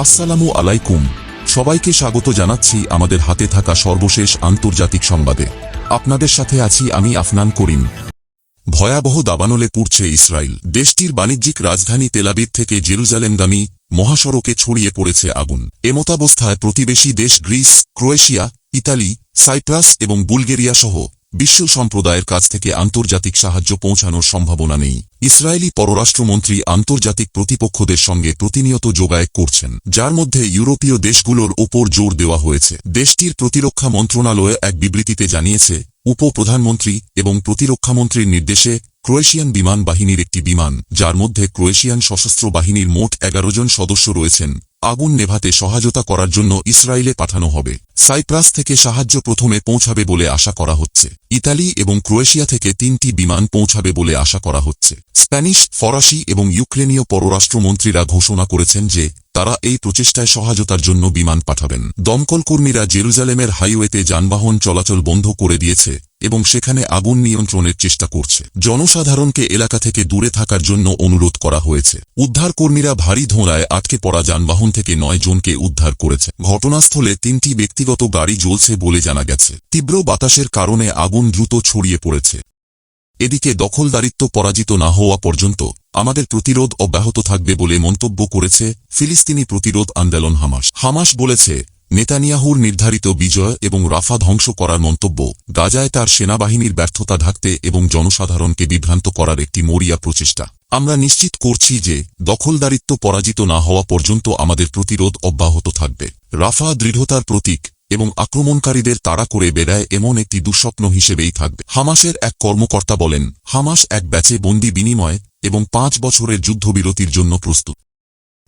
আসসালামু আলাইকুম। সবাইকে স্বাগত জানাচ্ছি আমাদের হাতে থাকা সর্বশেষ আন্তর্জাতিক সংবাদে। আপনাদের সাথে আছি আমি আফনান করিম। ভয়াবহ দাবানলে পুড়ছে ইসরায়েল। দেশটির বাণিজ্যিক রাজধানী তেলাবিদ থেকে জেরুজালেমগামী মহাসড়কে ছড়িয়ে পড়েছে আগুন। এমতাবস্থায় প্রতিবেশী দেশ গ্রিস, ক্রোয়েশিয়া, ইতালি, সাইপ্রাস এবং বুলগেরিয়া সহ বিশ্ব সম্প্রদায়ের কাছ থেকে আন্তর্জাতিক সাহায্য পৌঁছানোর সম্ভাবনা নেই। ইসরায়েলি পররাষ্ট্রমন্ত্রী আন্তর্জাতিক প্রতিপক্ষদের সঙ্গে প্রতিনিয়ত যোগায় করছেন, যার মধ্যে ইউরোপীয় দেশগুলোর ওপর জোর দেওয়া হয়েছে। দেশটির প্রতিরক্ষা মন্ত্রণালয় এক বিবৃতিতে জানিয়েছে, উপপ্রধানমন্ত্রী এবং প্রতিরক্ষামন্ত্রীর নির্দেশে ক্রোয়েশিয়ান বিমান বাহিনীর একটি বিমান, যার মধ্যে ক্রোয়েশিয়ান সশস্ত্র বাহিনীর মোট এগারো জন সদস্য রয়েছেন। আগুন নেভাতে সহায়তা করার জন্য ইসরায়েলে পাঠানো হবে। সাইপ্রাস থেকে সাহায্য প্রথমে পৌঁছাবে বলে আশা করা হচ্ছে। ইতালি এবং ক্রোয়েশিয়া থেকে তিনটি বিমান পৌঁছাবে বলে আশা করা হচ্ছে। স্প্যানিশ, ফরাসি এবং ইউক্রেনীয় পররাষ্ট্রমন্ত্রীরা ঘোষণা করেছেন যে, তারা এই প্রচেষ্টায় সহায়তার জন্য বিমান পাঠাবেন। দমকল কর্মীরা জেরুজালেমের হাইওয়েতে যানবাহন চলাচল বন্ধ করে দিয়েছে। এবং সেখানে আগুন নিয়ন্ত্রণের চেষ্টা করছে। জনসাধারণকে এলাকা থেকে দূরে থাকার জন্য অনুরোধ করা হয়েছে। উদ্ধারকর্মীরা ভারী ধোঁড়ায় আটকে পড়া যানবাহন থেকে নয় জনকে উদ্ধার করেছে। ঘটনাস্থলে তিনটি ব্যক্তিগত গাড়ি জ্বলছে বলে জানা গেছে। তীব্র বাতাসের কারণে আগুন দ্রুত ছড়িয়ে পড়েছে। এদিকে দখলদারিত্ব পরাজিত না হওয়া পর্যন্ত আমাদের প্রতিরোধ অব্যাহত থাকবে বলে মন্তব্য করেছে ফিলিস্তিনি প্রতিরোধ আন্দোলন হামাস। হামাস বলেছে নেতানিয়াহুর নির্ধারিত বিজয় এবং রাফা ধ্বংস করার মন্তব্য, গাজায় তার সেনাবাহিনীর ব্যর্থতা ঢাকতে এবং জনসাধারণকে বিভ্রান্ত করার একটি মরিয়া প্রচেষ্টা। আমরা নিশ্চিত করছি যে, দখলদারিত্ব পরাজিত না হওয়া পর্যন্ত আমাদের প্রতিরোধ অব্যাহত থাকবে। রাফা দৃঢ়তার প্রতীক এবং আক্রমণকারীদের তাড়া করে বেড়ায় এমন একটি দুঃস্বপ্ন হিসেবেই থাকবে। হামাসের এক কর্মকর্তা বলেন, হামাস এক ব্যাচে বন্দি বিনিময় এবং পাঁচ বছরের যুদ্ধবিরতির জন্য প্রস্তুত।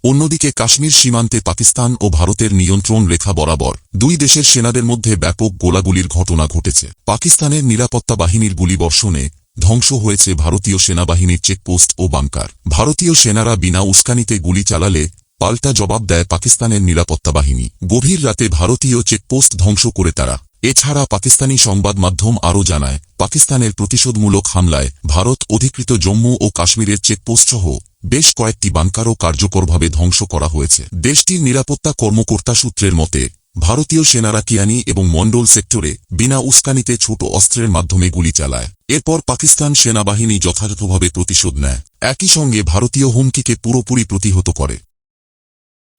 অন্যদিকে কাশ্মীর সীমান্তে পাকিস্তান ও ভারতের নিয়ন্ত্রণ রেখা বরাবর দুই দেশের সেনাদের মধ্যে ব্যাপক গোলাগুলির ঘটনা ঘটেছে। পাকিস্তানের নিরাপত্তা বাহিনীর গুলিবর্ষণে ধ্বংস হয়েছে ভারতীয় সেনাবাহিনীর চেকপোস্ট ও বাংকার। ভারতীয় সেনারা বিনা উস্কানিতে গুলি চালালে পাল্টা জবাব দেয় পাকিস্তানের নিরাপত্তা বাহিনী। গভীর রাতে ভারতীয় চেকপোস্ট ধ্বংস করে তারা। এছাড়া পাকিস্তানি সংবাদ মাধ্যম আরও জানায়, পাকিস্তানের প্রতিশোধমূলক হামলায় ভারত অধিকৃত জম্মু ও কাশ্মীরের চেকপোস্টসহ বেশ কয়েকটি বাংকারও কার্যকরভাবে ধ্বংস করা হয়েছে। দেশটির নিরাপত্তা কর্মকর্তা সূত্রের মতে, ভারতীয় সেনারা কিয়ানি এবং মন্ডল সেক্টরে বিনা উস্কানিতে ছোট অস্ত্রের মাধ্যমে গুলি চালায়। এরপর পাকিস্তান সেনাবাহিনী যথাযথভাবে প্রতিশোধ নেয়। একই সঙ্গে ভারতীয় হুমকিকে পুরোপুরি প্রতিহত করে।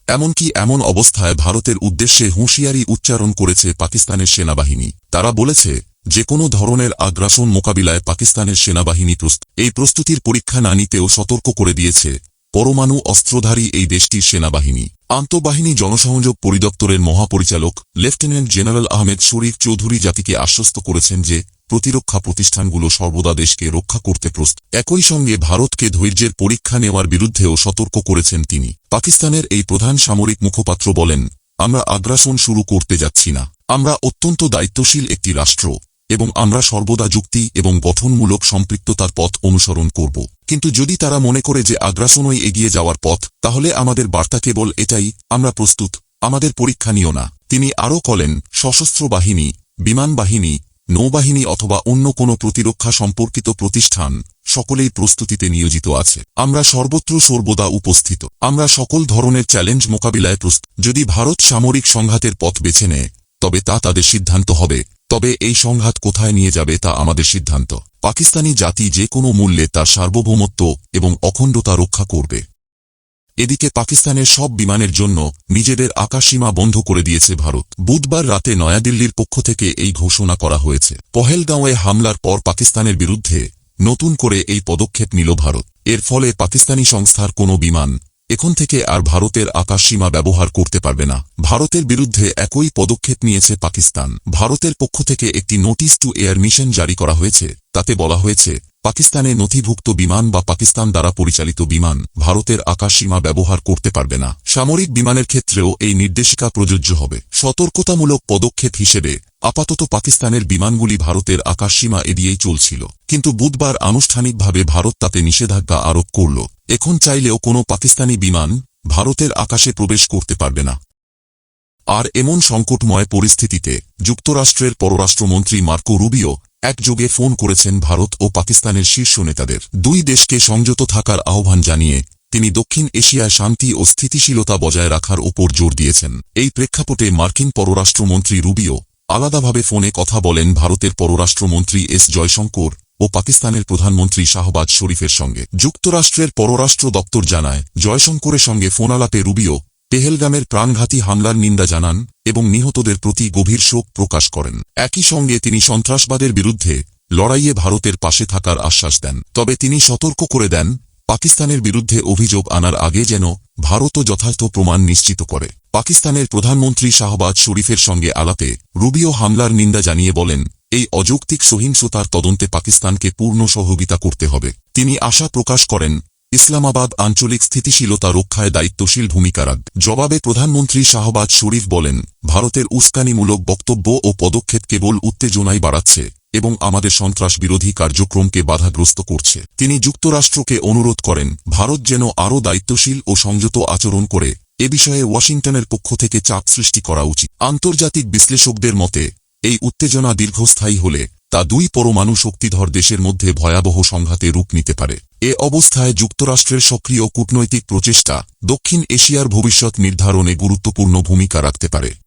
এমনকি এমন অবস্থায় ভারতের উদ্দেশ্যে হুঁশিয়ারি উচ্চারণ করেছে পাকিস্তানের সেনাবাহিনী। তারা বলেছে যে কোনো ধরনের আগ্রাসন মোকাবিলায় পাকিস্তানের সেনাবাহিনী এই প্রস্তুতির পরীক্ষা না নিতেও সতর্ক করে দিয়েছে পরমাণু অস্ত্রধারী এই দেশটির সেনাবাহিনী। আন্তঃবাহিনী জনসংযোগ পরিদপ্তরের মহাপরিচালক, লেফটেন্যান্ট জেনারেল আহমেদ শরীফ চৌধুরী জাতিকে আশ্বস্ত করেছেন যে, প্রতিরক্ষা প্রতিষ্ঠানগুলো সর্বদা দেশকে রক্ষা করতে প্রস্তুত একই সঙ্গে ভারতকে ধৈর্যের পরীক্ষা নেওয়ার বিরুদ্ধেও সতর্ক করেছেন তিনি। পাকিস্তানের এই প্রধান সামরিক মুখপাত্র বলেন, আমরা আগ্রাসন শুরু করতে যাচ্ছি না। আমরা অত্যন্ত দায়িত্বশীল একটি রাষ্ট্র। এবং আমরা সর্বদা যুক্তি এবং গঠনমূলক সম্পৃক্ততার পথ অনুসরণ করব। কিন্তু যদি তারা মনে করে যে আগ্রাসনই এগিয়ে যাওয়ার পথ, তাহলে আমাদের বার্তা কেবল এটাই, আমরা প্রস্তুত, আমাদের পরীক্ষা নিও না। তিনি আরও কলেন সশস্ত্র বাহিনী, বিমান বাহিনী, নৌবাহিনী অথবা অন্য কোনো প্রতিরক্ষা সম্পর্কিত প্রতিষ্ঠান, সকলেই প্রস্তুতিতে নিয়োজিত আছে। আমরা সর্বত্র সর্বদা উপস্থিত। আমরা সকল ধরনের চ্যালেঞ্জ মোকাবিলায় প্রস্তুত। যদি ভারত সামরিক সংঘাতের পথ বেছে নেয়, তবে তা তাদের সিদ্ধান্ত হবে। তবে এই সংঘাত কোথায় নিয়ে যাবে তা আমাদের সিদ্ধান্ত। পাকিস্তানি জাতি যে কোনো মূল্যে তার সার্বভৌমত্ব এবং অখণ্ডতা রক্ষা করবে। এদিকে পাকিস্তানের সব বিমানের জন্য নিজেদের আকাশসীমা বন্ধ করে দিয়েছে ভারত। বুধবার রাতে নয়াদিল্লির পক্ষ থেকে এই ঘোষণা করা হয়েছে। পহেলগাঁওয়ে হামলার পর পাকিস্তানের বিরুদ্ধে নতুন করে এই পদক্ষেপ নিল ভারত। এর ফলে পাকিস্তানি সংস্থার কোনো বিমান এখন থেকে আর ভারতের আকাশসীমা ব্যবহার করতে পারবে না। ভারতের বিরুদ্ধে একই পদক্ষেপ নিয়েছে পাকিস্তান। ভারতের পক্ষ থেকে একটি নোটিশ টু এয়ার মিশন জারি করা হয়েছে। তাতে বলা হয়েছে, পাকিস্তানে নথিভুক্ত বিমান বা পাকিস্তান দ্বারা পরিচালিত বিমান ভারতের আকাশসীমা ব্যবহার করতে পারবে না। সামরিক বিমানের ক্ষেত্রেও এই নির্দেশিকা প্রযোজ্য হবে। সতর্কতামূলক পদক্ষেপ হিসেবে আপাতত পাকিস্তানের বিমানগুলি ভারতের আকাশসীমা এড়িয়েই চলছিল। কিন্তু বুধবার আনুষ্ঠানিকভাবে ভারত তাতে নিষেধাজ্ঞা আরোপ করল। এখন চাইলেও কোনো পাকিস্তানি বিমান ভারতের আকাশে প্রবেশ করতে পারবে না। আর এমন সংকটময় পরিস্থিতিতে যুক্তরাষ্ট্রের পররাষ্ট্রমন্ত্রী মার্কো রুবিও একযোগে ফোন করেছেন ভারত ও পাকিস্তানের শীর্ষ নেতাদের। দুই দেশকে সংযত থাকার আহ্বান জানিয়ে তিনি দক্ষিণ এশিয়ায় শান্তি ও স্থিতিশীলতা বজায় রাখার ওপর জোর দিয়েছেন। এই প্রেক্ষাপটে মার্কিন পররাষ্ট্রমন্ত্রী রুবিও আলাদাভাবে ফোনে কথা বলেন ভারতের পররাষ্ট্রমন্ত্রী এস জয়শঙ্কর। ও পাকিস্তানের প্রধানমন্ত্রী শাহবাজ শরীফের সঙ্গে। যুক্তরাষ্ট্রের পররাষ্ট্র দপ্তর জানায়, জয়শঙ্করের সঙ্গে ফোনালাপে রুবিও পেহেলগামের প্রাণঘাতী হামলার নিন্দা জানান এবং নিহতদের প্রতি গভীর শোক প্রকাশ করেন। একই সঙ্গে তিনি সন্ত্রাসবাদের বিরুদ্ধে লড়াইয়ে ভারতের পাশে থাকার আশ্বাস দেন। তবে তিনি সতর্ক করে দেন, পাকিস্তানের বিরুদ্ধে অভিযোগ আনার আগে যেন ভারতও যথার্থ প্রমাণ নিশ্চিত করে। পাকিস্তানের প্রধানমন্ত্রী শাহবাজ শরীফের সঙ্গে আলাপে রুবিও হামলার নিন্দা জানিয়ে বলেন এই অযৌক্তিক সহিংসতার তদন্তে পাকিস্তানকে পূর্ণ সহযোগিতা করতে হবে। তিনি আশা প্রকাশ করেন, ইসলামাবাদ আঞ্চলিক স্থিতিশীলতা রক্ষায় দায়িত্বশীল ভূমিকা রাখবে জবাবে প্রধানমন্ত্রী শাহবাজ শরীফ বলেন, ভারতের উস্কানিমূলক বক্তব্য ও পদক্ষেপ কেবল উত্তেজনাই বাড়াচ্ছে এবং আমাদের সন্ত্রাস বিরোধী কার্যক্রমকে বাধাগ্রস্ত করছে। তিনি যুক্তরাষ্ট্রকে অনুরোধ করেন, ভারত যেন আরও দায়িত্বশীল ও সংযত আচরণ করে। এ বিষয়ে ওয়াশিংটনের পক্ষ থেকে চাপ সৃষ্টি করা উচিত। আন্তর্জাতিক বিশ্লেষকদের মতে এই উত্তেজনা দীর্ঘস্থায়ী হলে তা দুই পরমাণু শক্তিধর দেশের মধ্যে ভয়াবহ সংঘাতে রূপ নিতে পারে। এ অবস্থায় যুক্তরাষ্ট্রের সক্রিয় কূটনৈতিক প্রচেষ্টা দক্ষিণ এশিয়ার ভবিষ্যৎ নির্ধারণে গুরুত্বপূর্ণ ভূমিকা রাখতে পারে।